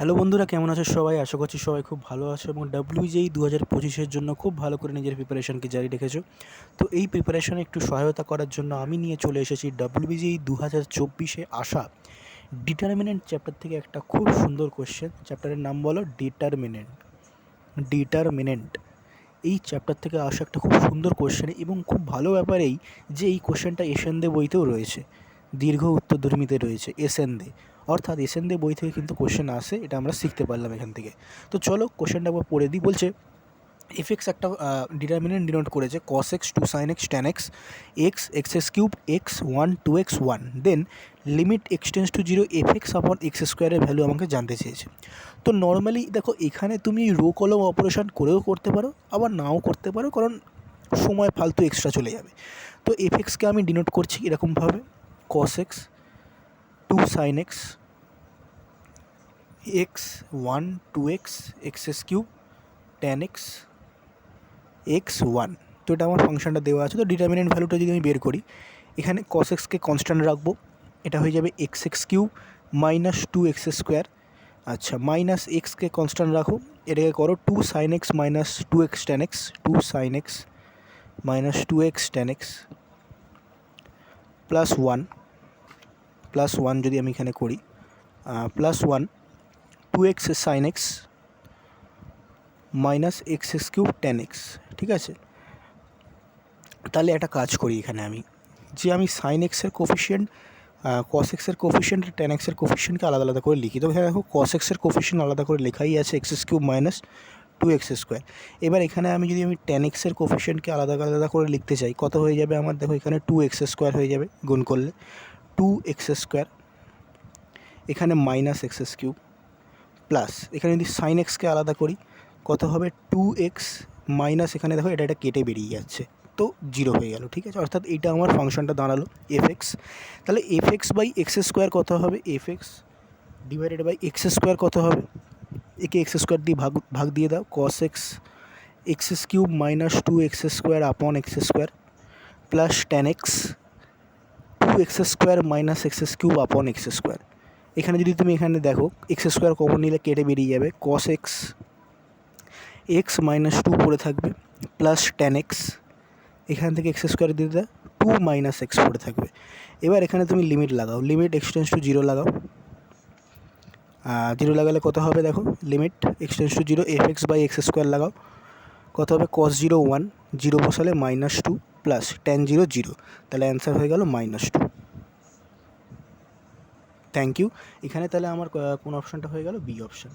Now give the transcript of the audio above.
Hello বন্ধুরা, কেমন আছো সবাই? আশা করছি সবাই খুব ভালো আছো এবং ডাব্লিউজেই দু হাজার পঁচিশের জন্য খুব ভালো করে নিজের প্রিপারেশনকে জারি রেখেছো। তো এই প্রিপারেশনে একটু সহায়তা করার জন্য আমি নিয়ে চলে এসেছি ডাব্লিউজেই দু হাজার চব্বিশে আসা ডিটারমিনেন্ট চ্যাপ্টার থেকে একটা খুব সুন্দর কোশ্চেন চ্যাপ্টারের নাম বলো ডিটারমিনেন্ট ডিটারমিনেন্ট এই চ্যাপ্টার থেকে আসা একটা খুব সুন্দর কোশ্চেন এবং খুব ভালো ব্যাপার এই যে এই কোশ্চেনটা এসএন দে বইতেও রয়েছে। দীর্ঘ উত্তরধর্মীতে রয়েছে এসএন দে। অর্থাৎ এসএন দে বই থেকে কিন্তু কোশ্চেন আসে, এটা আমরা শিখতে পারলাম এখান থেকে। তো চলো কোশ্চেনটা একবার পড়ে দিই। বলছে এফএক্স একটা ডিটারমিনেন্ট ডিনোট করেছে cos x two sine x tan x x x x cube x one two x one then limit x tends to zero f x upon x স্কোয়ারের ভ্যালু আমাকে জানতে চেয়েছে। তো নর্মালি দেখো, এখানে তুমি রো কলম অপারেশন করেও করতে পারো, আবার নাও করতে পারো, কারণ সময় ফালতু এক্সট্রা চলে যাবে। তো এফ এক্সকে আমি ডিনোট করছি এরকমভাবে cos x two sine x x one two x x S cube tan x x one তো এটা আমার ফাংশনটা দেওয়া আছে। তো ডিটারমিনেন্ট ভ্যালুটা যদি আমি বের করি, এখানে কস এক্সকে কনস্ট্যান্ট রাখব। এটা হয়ে যাবে x x cube minus two x square আচ্ছা মাইনাস এক্সকে কনস্ট্যান্ট রাখো। এটাকে করো two sine x minus two x tan x two sine x minus two x tan x plus one plus one যদি আমি এখানে করি plus one two x sine x minus x x cube tan x ঠিক আছে? তাহলে একটা কাজ করি এখানে আমি। যে আমি সাইন এক্সের কোফিশিয়েন্ট কস এক্সের কোফিশিয়েন্ট টেন এক্সের কোফিশিয়েন্টকে আলাদা আলাদা করে লিখি। তো এখানে দেখো কস এক্সের কোফিশিয়েন্ট আলাদা করে লেখাই আছে x cube minus two x square এবার এখানে আমি যদি আমি টেন এক্সের কোফিশিয়েন্টকে আলাদা আলাদা করে লিখতে চাই, কত হয়ে যাবে আমার? দেখো, এখানে টু এক্স স্কোয়ার হয়ে যাবে, গুণ করলে। টু এক্স স্কোয়ার এখানে মাইনাস এক্স কিউব প্লাস এখানে যদি সাইন এক্সকে আলাদা করি, কত হবে টু এক্স মাইনাস এখানে দেখো এটা এটা কেটে বেরিয়ে যাচ্ছে। তো জিরো হয়ে গেল, ঠিক আছে? অর্থাৎ এইটা আমার ফাংশনটা দাঁড়াল এফ এক্স তাহলে f x by x square কত হবে? F x divided by x square কত হবে? একে এক্স স্কোয়ার দিয়ে ভাগ ভাগ দিয়ে দাও cos x x cube minus two x square upon x square plus ten x two x square minus x cube upon x square এখানে যদি তুমি এখানে দেখো এক্স স্কোয়ার কমন নিলে কেটে বেরিয়ে যাবে? Cos x x minus two পড়ে থাকবে প্লাস টেন এক্স এখান থেকে এক্স স্কোয়ার দিয়ে দাও টু মাইনাস এক্স পড়ে থাকবে। এবার এখানে তুমি লিমিট লাগাও limit x tends to zero লাগাও। জিরো লাগালে কত হবে দেখো? Limit x tends to zero f x by x square লাগাও। কত হবে? কস জিরো ওয়ান জিরো বসালে minus two plus ten zero zero তাহলে অ্যান্সার হয়ে গেল মাইনাস টু থ্যাংক ইউ। এখানে তাহলে আমার কোন অপশানটা হয়ে গেল? B option